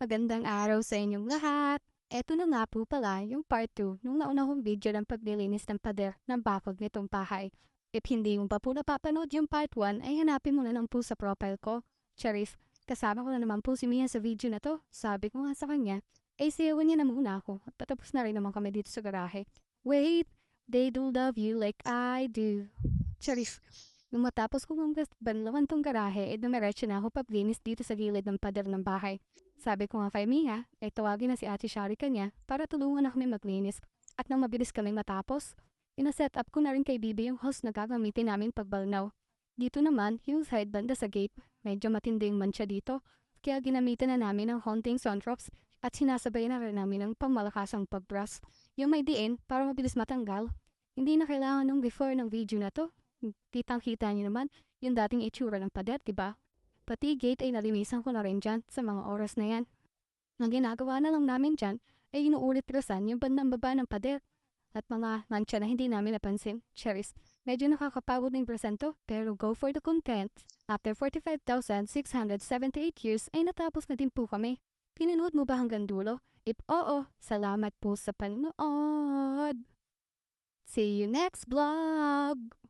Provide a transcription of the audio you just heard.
Magandang araw sa inyong lahat. Eto na nga po pala yung part 2 nung nauna kong video ng paglilinis ng pader ng bakod nitong bahay. If hindi mo pa po napapanood yung part 1 ay hanapin mo na lang po sa profile ko. Charis, kasama ko na naman po si Mia sa video na to. Sabi ko nga sa kanya, ay siyawan niya na muna ako at patapos na rin naman kami dito sa garahe. Wait, they do love you like I do. Charis, nung matapos ko ng banlawan tong garahe, eh dumiretso na ako paglinis dito sa gilid ng pader ng bahay. Sabi ko nga kay Mia, ay tawagin na si Ate Shari kanya para tulungan na kami maglinis. At nang mabilis kaming matapos, inaset up ko na rin kay Bibi yung hose na gagamitin namin pagbalnaw. Dito naman, yung side banda sa gate, medyo matindi yung mancha dito. Kaya ginamitan na namin ng haunting sun drops at sinasabay na rin namin ng pangmalakasang pagbrush. Yung may diin para mabilis matanggal. Hindi na kailangan nung before ng video na to. Kitang-kita niyo naman yung dating itsura ng pader, diba? Pati gate ay nalinisan ko na rin dyan sa mga oras na yan. Ang ginagawa na lang namin dyan ay inuulit-rasan yung bandang baba ng pader at mga mancha na hindi namin napansin. Cheris, medyo nakakapagod ng presento pero go for the content. After 45,678 years ay natapos na din po kami. Pinanood mo ba hanggang dulo? If oo, salamat po sa panonood. See you next vlog!